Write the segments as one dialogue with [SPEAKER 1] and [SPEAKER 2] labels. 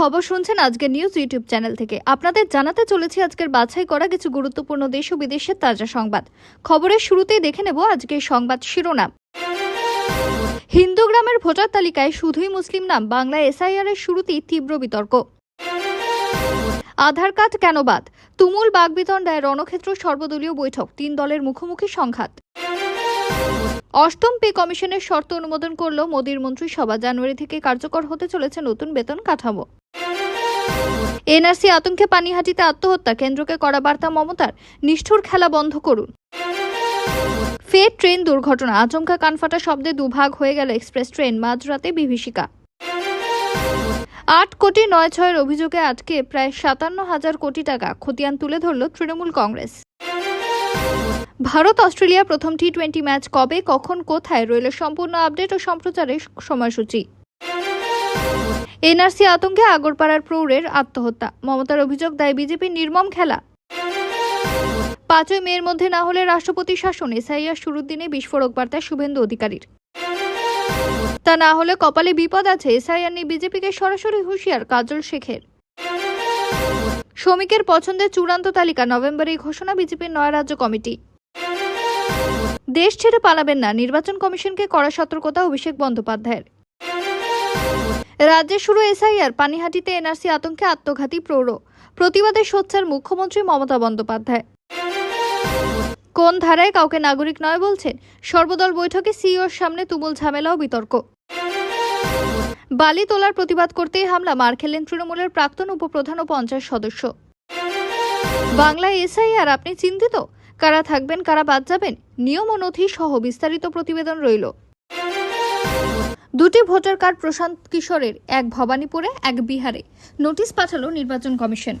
[SPEAKER 1] খবর শুনছেন আজকের নিউজ ইউটিউব চ্যানেল থেকে। আপনাদের জানাতে চলেছি আজকের বাছাই করা কিছু গুরুত্বপূর্ণ দেশ ও বিদেশের তাজা সংবাদ। খবরের শুরুতেই দেখে নেব আজকের সংবাদ শিরোনাম। হিন্দু গ্রামের ভোটার তালিকায় শুধুই মুসলিম নাম বাংলা এসআইআর এর শুরুতেই তীব্র বিতর্ক। আধার কার্ড কেন বাদ? তুমুল বাগবিতণ্ডায় রণক্ষেত্র সর্বদলীয় বৈঠক, তিন দলের মুখোমুখি সংঘাত। অষ্টম পে কমিশনের শর্ত অনুমোদন করল মোদীর মন্ত্রিসভা জানুয়ারি থেকে কার্যকর হতে চলেছে নতুন বেতন কাঠামো। এনআরসি আতঙ্কে পানিহাটিতে আত্মহত্যা, কেন্দ্রকে করা বার্তা মমতার, নিষ্ঠুর খেলা বন্ধ করুন। ফের ট্রেন দুর্ঘটনা, আচমকা কানফাটা শব্দে দুভাগ হয়ে গেল এক্সপ্রেস ট্রেন, মাঝরাতে বিভীষিকা। আট কোটি নয় ছয়ের অভিযোগে আটকে প্রায় সাতান্ন হাজার কোটি টাকা, খতিয়ান তুলে ধরল তৃণমূল কংগ্রেস। ভারত, অস্ট্রেলিয়া প্রথম টি টোয়েন্টি ম্যাচ কবে, কখন, কোথায় রইল সম্পূর্ণ আপডেট ও সম্প্রচারের সময়সূচি। এনআরসি আতঙ্কে আগরপাড়ার প্রৌঢ়ের আত্মহত্যা। মমতার অভিযোগ দেয় বিজেপির নির্মম খেলা। পাঁচই মেয়ের মধ্যে না হলে রাষ্ট্রপতি শাসন, এসআইআর শুরুর দিনে বিস্ফোরক বার্তা শুভেন্দু অধিকারীর। তা না হলে কপালে বিপদ আছে, এসআইআর নিয়ে বিজেপিকে সরাসরি হুঁশিয়ার কাজল শেখের। শ্রমিকের পছন্দের চূড়ান্ত তালিকা নভেম্বরেই ঘোষণা বিজেপির নয় রাজ্য কমিটি। দেশ ছেড়ে পালাবেন না। নির্বাচন কমিশনকে কড়া সতর্কতা অভিষেক বন্দ্যোপাধ্যায়ের। রাজ্যে শুরু এসআইআর, পানিহাটিতে এনআরসি আতঙ্কে আত্মঘাতী প্রৌঢ়। প্রতিবাদে সোচ্চার মুখ্যমন্ত্রী মমতা বন্দ্যোপাধ্যায়। কোন ধারায় কাউকে নাগরিক নয় বলছেন? সর্বদল বৈঠকে সিইওর সামনে তুমুল ঝামেলা ও বিতর্ক। বালি তোলার প্রতিবাদ করতেই হামলা, মার খেলেন তৃণমূলের প্রাক্তন উপপ্রধান ও পঞ্চায়েত সদস্য। বাংলায় এসআইআর, আপনি চিন্তিত? কারা থাকবেন, কারা বাদ যাবেন? নিয়ম ও নথি সহ বিস্তারিত প্রতিবেদন রইল। দুটি ভোটার কার্ড প্রশান্ত কিশোরের, এক ভবানীপুরে, এক বিহারে। নোটিশ পাঠালো নির্বাচন কমিশন।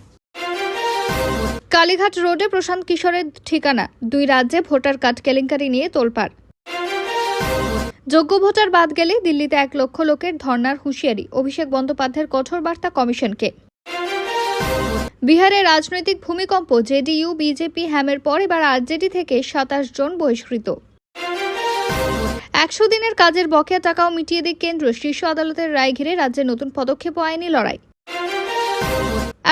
[SPEAKER 1] কালীঘাট রোডে প্রশান্ত কিশোরের ঠিকানা। দুই রাজ্যে ভোটার কার্ড কেলেঙ্কারি নিয়ে তোলপাড়। যোগ্য ভোটার বাদ গেলে দিল্লিতে এক লক্ষ লোকের ধর্নার হুঁশিয়ারি। অভিষেক বন্দ্যোপাধ্যায়ের কঠোর বার্তা কমিশনকে। বিহারে রাজনৈতিক ভূমিকম্প, জেডিইউ, বিজেপি, হ্যামের পর এবার আরজেডি থেকে সাতাশ জন বহিষ্কৃত। একশো দিনের কাজের বকেয়া টাকাও মিটিয়ে দিক কেন্দ্র, শীর্ষ আদালতের রায় ঘিরে রাজ্যে নতুন পদক্ষেপ আইনি লড়াই।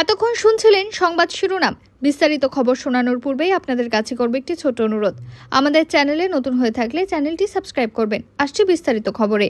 [SPEAKER 1] এতক্ষণ শুনছিলেন সংবাদ শিরোনাম। বিস্তারিত খবর শোনানোর পূর্বেই আপনাদের কাছে করবে একটি ছোট অনুরোধ। আমাদের চ্যানেলে নতুন হয়ে থাকলে চ্যানেলটি সাবস্ক্রাইব করবেন। আসছে বিস্তারিত খবরে।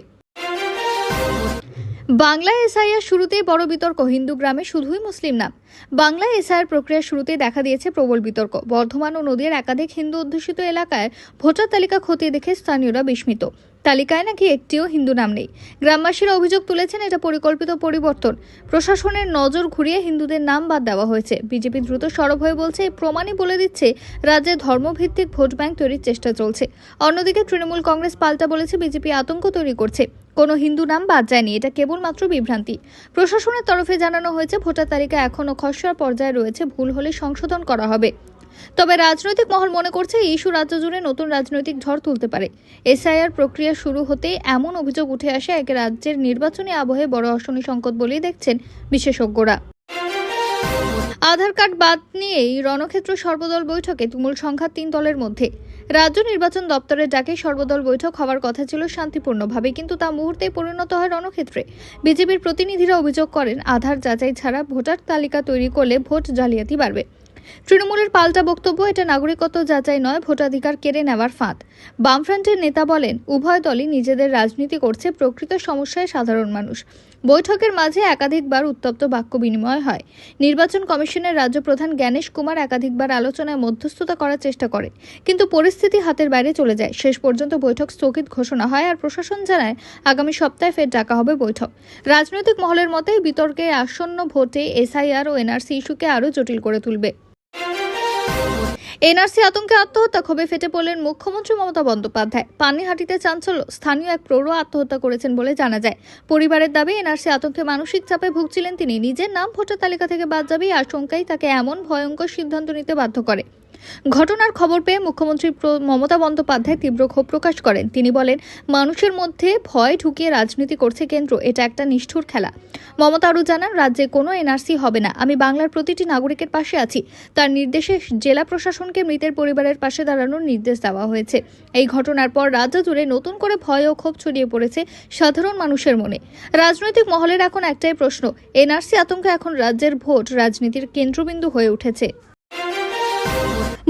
[SPEAKER 1] বাংলায় এসআইআর শুরুতেই বড় বিতর্ক, হিন্দু গ্রামে শুধুই মুসলিম না। বাংলা এসআইআর প্রক্রিয়া শুরুতেই দেখা দিয়েছে প্রবল বিতর্ক। বর্ধমান ও নদীর একাধিক হিন্দু অধ্যুষিত এলাকায় ভোটার তালিকা খতিয়ে দেখে স্থানীয়রা বিস্মিত। তালিকায় নাকি একটিও হিন্দু নাম নেই। গ্রামবাসীরা অভিযোগ তুলেছেন এটা পরিকল্পিত পরিবর্তন। প্রশাসনের নজর ঘুরিয়ে হিন্দুদের নাম বাদ দেওয়া হয়েছে। বিজেপি দ্রুত সরব হয়ে বলছে, এই প্রমাণই বলে দিচ্ছে, রাজ্যে ধর্মভিত্তিক ভোট ব্যাংক তৈরির চেষ্টা চলছে। অন্যদিকে তৃণমূল কংগ্রেস পাল্টা বলেছে, বিজেপি আতঙ্ক তৈরি করছে। কোনো হিন্দু নাম বাদ যায়নি, এটা কেবলমাত্র বিভ্রান্তি। প্রশাসনের তরফে জানানো হয়েছে, ভোটার তালিকা এখনও খসড়া পর্যায়ে রয়েছে, ভুল হলে সংশোধন করা হবে। তবে রাজনৈতিক মহল মনে করছে ইস্যু রাজ্য জুড়ে নতুন রাজনৈতিক ঝড় তুলতে পারে। এসআইআর প্রক্রিয়া শুরু হতেই এমন অভিযোগ উঠে আসে এক রাজ্যের নির্বাচনী আবহে বড় অশনি সংকট বলেই দেখছেন বিশেষজ্ঞরা। আধার কার্ড বাদ নিয়েই রণক্ষেত্র সর্বদল বৈঠকে তুমুল সংখ্যা তিন দলের মধ্যে। রাজ্য নির্বাচন দপ্তরের ডাকে সর্বদল বৈঠক হওয়ার কথা ছিল শান্তিপূর্ণভাবে, কিন্তু তা মুহূর্তেই পরিণত হয় রণক্ষেত্রে। বিজেপির প্রতিনিধিরা অভিযোগ করেন, আধার যাচাই ছাড়া ভোটার তালিকা তৈরি করলে ভোট জালিয়াতি বাড়বে। তৃণমূলের পাল্টা বক্তব্য, এটা নাগরিকত্ব যাচাই নয়, ভোটাধিকার কেড়ে নেওয়ার ফাঁদ। বামফ্রন্টের নেতা বলেন, উভয় দলই নিজেদের রাজনীতি করছে প্রকৃত সমস্যায় সাধারণ মানুষ। বৈঠকের মাঝে একাধিকবার উত্তপ্ত বাক্য বিনিময় হয়। নির্বাচন কমিশনের রাজ্য প্রধান জ্ঞানেশ কুমার একাধিকবার আলোচনায় মধ্যস্থতা করার চেষ্টা করে কিন্তু পরিস্থিতি হাতের বাইরে চলে যায়। শেষ পর্যন্ত বৈঠক স্থগিত ঘোষণা হয় আর প্রশাসন জানায়, আগামী সপ্তাহে ফের ডাকা হবে বৈঠক। রাজনৈতিক মহলের মতে, বিতর্কে আসন্ন ভোটে এসআইআর ও এনআরসি ইস্যুকে আরও জটিল করে তুলবে। এনআরসি আতঙ্কে আত্মহত্যা, ক্ষোভে ফেটে পড়লেন মুখ্যমন্ত্রী মমতা বন্দ্যোপাধ্যায়। পানিহাটিতে চাঞ্চল্য, স্থানীয় এক প্রৌঢ় আত্মহত্যা করেছেন বলে জানা যায়। পরিবারের দাবি, এনআরসি আতঙ্কে মানসিক চাপে ভুগছিলেন তিনি। নিজের নাম ভোটার তালিকা থেকে বাদ যাবে আশঙ্কাই তাকে এমন ভয়ঙ্কর সিদ্ধান্ত নিতে বাধ্য করে। ঘটনার খবর পেয়ে মুখ্যমন্ত্রী মমতা বন্দ্যোপাধ্যায় তীব্র ক্ষোভ প্রকাশ করেন। তিনি বলেন, মানুষের মধ্যে ভয় ঢুকিয়ে রাজনীতি করছে কেন্দ্র, এটা একটা নিষ্ঠুর খেলা। মমতা আরও জানান, রাজ্যে কোনো এনআরসি হবে না। আমি বাংলার প্রতিটি নাগরিকের পাশে আছি। তার নির্দেশে জেলা প্রশাসনকে মৃতের পরিবারের পাশে দাঁড়ানোর নির্দেশ দেওয়া হয়েছে। এই ঘটনার পর রাজ্য জুড়ে নতুন করে ভয় ও ক্ষোভ ছড়িয়ে পড়েছে সাধারণ মানুষের মনে। রাজনৈতিক মহলের এখন একটাই প্রশ্ন, এনআরসি আতঙ্কে এখন রাজ্যের ভোট, রাজনীতির কেন্দ্রবিন্দু হয়ে উঠেছে।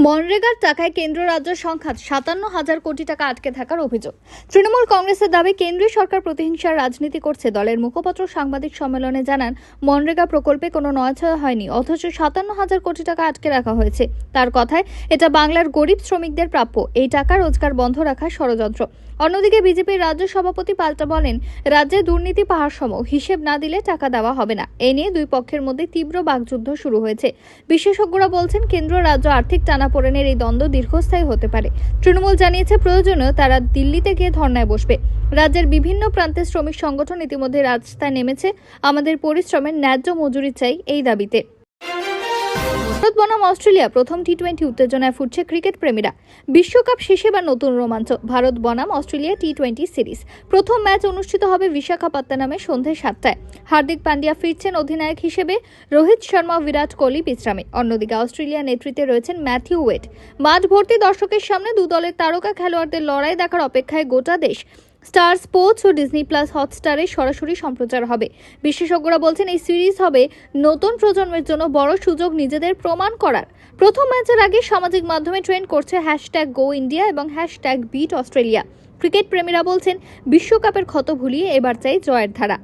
[SPEAKER 1] মনরেগার টাকায় কেন্দ্র রাজ্য সংখ্যা সাতান্ন হাজার কোটি টাকা আটকে থাকার অভিযোগ। তৃণমূল কংগ্রেসের দাবি, কেন্দ্রীয় সরকার প্রতিহিংসার রাজনীতি করছে দলের মুখপাত্র সাংবাদিক সম্মেলনে জানান, মনরেগা প্রকল্পে কোনো নয়াছয়া হয়নি, অথচ সাতান্ন হাজার কোটি টাকা আটকে রাখা হয়েছে। তার কথায়, এটা বাংলার গরিব শ্রমিকদের প্রাপ্য, এই টাকা রোজগার বন্ধ রাখার ষড়যন্ত্র। অন্যদিকে বিজেপির রাজ্য সভাপতি পাল্টা বলেন, রাজ্যে দুর্নীতি পাহাড় সম হিসেব না দিলে টাকা দেওয়া হবে না। এ নিয়ে দুই পক্ষের মধ্যে তীব্র বাকযুদ্ধ শুরু হয়েছে। বিশেষজ্ঞরা বলছেন, কেন্দ্র রাজ্য আর্থিক টানাপোড়েনের এই দ্বন্দ্ব দীর্ঘস্থায়ী হতে পারে। তৃণমূল জানিয়েছে, প্রয়োজনীয় তারা দিল্লিতে গিয়ে ধর্নায় বসবে। রাজ্যের বিভিন্ন প্রান্তের শ্রমিক সংগঠন ইতিমধ্যে রাস্তায় নেমেছে। আমাদের পরিশ্রমের ন্যায্য মজুরি চাই এই দাবিতে। ভারত বনাম অস্ট্রেলিয়া প্রথম টি টোয়েন্টি উত্তেজনায় ফুটছে ক্রিকেট প্রেমীরা। বিশ্বকাপ শেষে বা নতুন রোমাঞ্চ। ভারত বনাম অস্ট্রেলিয়া টি টোয়েন্টি সিরিজ। প্রথম ম্যাচ অনুষ্ঠিত হবে বিশাখাপত্তনমে সন্ধে সাতটায়। হার্দিক পান্ডিয়া ফিরছেন অধিনায়ক হিসেবে। রোহিত শর্মা, বিরাট কোহলি, বিশ্রামে। অন্যদিকে অস্ট্রেলিয়া নেতৃত্বে রয়েছেন ম্যাথিউ ওয়েট। মাঠ ভর্তি দর্শকের সামনে দু দলের তারকা খেলোয়াড়দের লড়াই দেখার অপেক্ষায় গোটা দেশ স্টার স্পোর্টস ও ডিজনি প্লাস হটস্টারে সরাসরি সম্প্রচার হবে। বিশেষজ্ঞরা বলছেন এই সিরিজ হবে নতুন প্রজন্মের জন্য বড় সুযোগ নিজেদের প্রমাণ করার। প্রথম ম্যাচের আগে সামাজিক মাধ্যমে ট্রেন্ড করছে হ্যাশট্যাগ গো ইন্ডিয়া এবং হ্যাশট্যাগ বিট অস্ট্রেলিয়া। ক্রিকেট প্রেমীরা বলছেন, বিশ্বকাপের ক্ষত ভুলিয়ে এবার চাই জয়ের ধারা।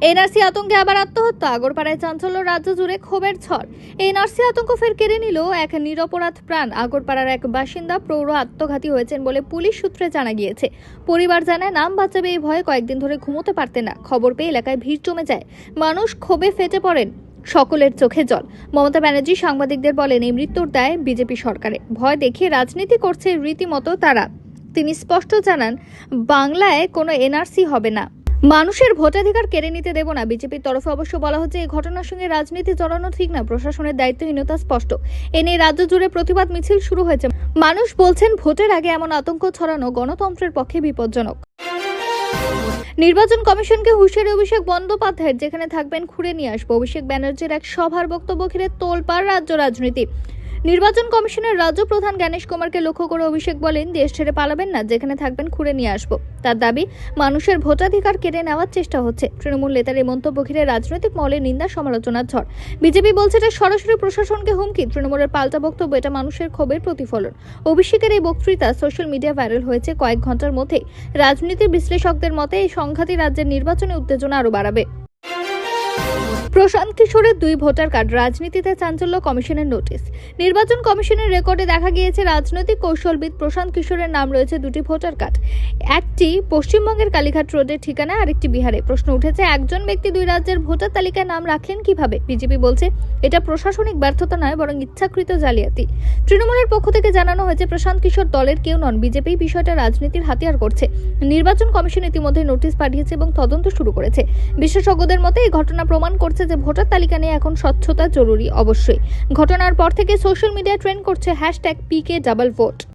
[SPEAKER 1] এনআরসি আতঙ্কে আবার আত্মহত্যা। আগরপাড়ায় চাঞ্চল্য রাজ্য জুড়ে ক্ষোভের ঝড়। এনআরসি আতঙ্ক ফের কেড়ে নিল এক নিরপরাধ প্রাণ। আগরপাড়ার এক বাসিন্দা প্রৌঢ় আত্মঘাতী হয়েছেন বলে পুলিশ সূত্রে জানা গিয়েছে। পরিবার জানায়, নাম বাঁচাবে এই ভয়ে কয়েকদিন ধরে ঘুমোতে পারতেন না। খবর পেয়ে এলাকায় ভিড় জমে যায়। মানুষ ক্ষোভে ফেটে পড়েন। সকলের চোখে জল। মমতা ব্যানার্জি সাংবাদিকদের বলেন, এই মৃত্যুর দায় বিজেপি সরকারে ভয় দেখিয়ে রাজনীতি করছে রীতিমতো তারা। তিনি স্পষ্ট জানান, বাংলায় কোনো এনআরসি হবে না। মানুষের ভোটাধিকার কেড়ে নিতে দেব না। বিজেপির তরফে অবশ্য বলা হচ্ছে, এই ঘটনার সঙ্গে রাজনীতি জড়ানো ঠিক না। প্রশাসনের দায়িত্বহীনতা স্পষ্ট। এ নিয়ে রাজ্য জুড়ে প্রতিবাদ মিছিল শুরু হয়েছে। মানুষ বলছেন, ভোটের আগে এমন আতঙ্ক ছড়ানো গণতন্ত্রের পক্ষে বিপজ্জনক। নির্বাচন কমিশনকে হুঁশিয়ারি অভিষেক বন্দ্যোপাধ্যায়ের, যেখানে থাকবেন খুঁড়ে নিয়ে আসব অভিষেক ব্যানার্জির এক সভার বক্তব্য ঘিরে তোলপাড় রাজ্য রাজনীতি। নির্বাচন কমিশনের রাজ্য প্রধান জ্ঞানেশ কুমারকে লক্ষ্য করে অভিষেক বলেন, দেশ ছেড়ে পালাবেন না, যেখানে থাকবেন খুঁড়ে নিয়ে আসব। তার দাবি, মানুষের ভোটাধিকার কেড়ে নেওয়ার চেষ্টা হচ্ছে। তৃণমূল নেতার এই মন্তব্য ঘিরে রাজনৈতিক মহলে নিন্দা সমালোচনার ঝড়। বিজেপি বলছে এটা সরাসরি প্রশাসনকে হুমকি, তৃণমূলের পাল্টা বক্তব্য, এটা মানুষের ক্ষোভের প্রতিফলন। অভিষেকের এই বক্তৃতা সোশ্যাল মিডিয়া ভাইরাল হয়েছে কয়েক ঘণ্টার মধ্যে রাজনীতির বিশ্লেষকদের মতে, এই সংঘাতী রাজ্যের নির্বাচনী উত্তেজনা আরও বাড়াবে। প্রশান্ত কিশোরের দুই ভোটার কার্ড, রাজনীতিতে চাঞ্চল্য কমিশনের নোটিশ। নির্বাচন কমিশনের রেকর্ডে দেখা গিয়েছে রাজনৈতিক কৌশলবিদ প্রশান্ত কিশোরের নাম রয়েছে দুটি ভোটার কার্ড। একটি পশ্চিমবঙ্গের কালীঘাট রোডের ঠিকানা, আরেকটি বিহারে। প্রশ্ন উঠেছে, একজন ব্যক্তি দুই রাজ্যের ভোটার তালিকায় নাম রাখলেন কীভাবে? বিজেপি বলছে, এটা প্রশাসনিক ব্যর্থতা নয়, বরং ইচ্ছাকৃত জালিয়াতি। তৃণমূলের পক্ষ থেকে জানানো হয়েছে, প্রশান্ত কিশোর দলের কেউ নন, বিজেপি বিষয়টা রাজনীতির হাতিয়ার করছে। নির্বাচন কমিশন ইতিমধ্যে নোটিশ পাঠিয়েছে এবং তদন্ত শুরু করেছে। বিশেষজ্ঞদের মতে, এই ঘটনা প্রমাণ করছে যে ভোটার তালিকা নিয়ে এখন স্বচ্ছতা জরুরি অবশ্যই। ঘটনার পর থেকে সোশ্যাল মিডিয়া ট্রেন্ড করছে হ্যাশট্যাগ পিকে ডাবল ভোট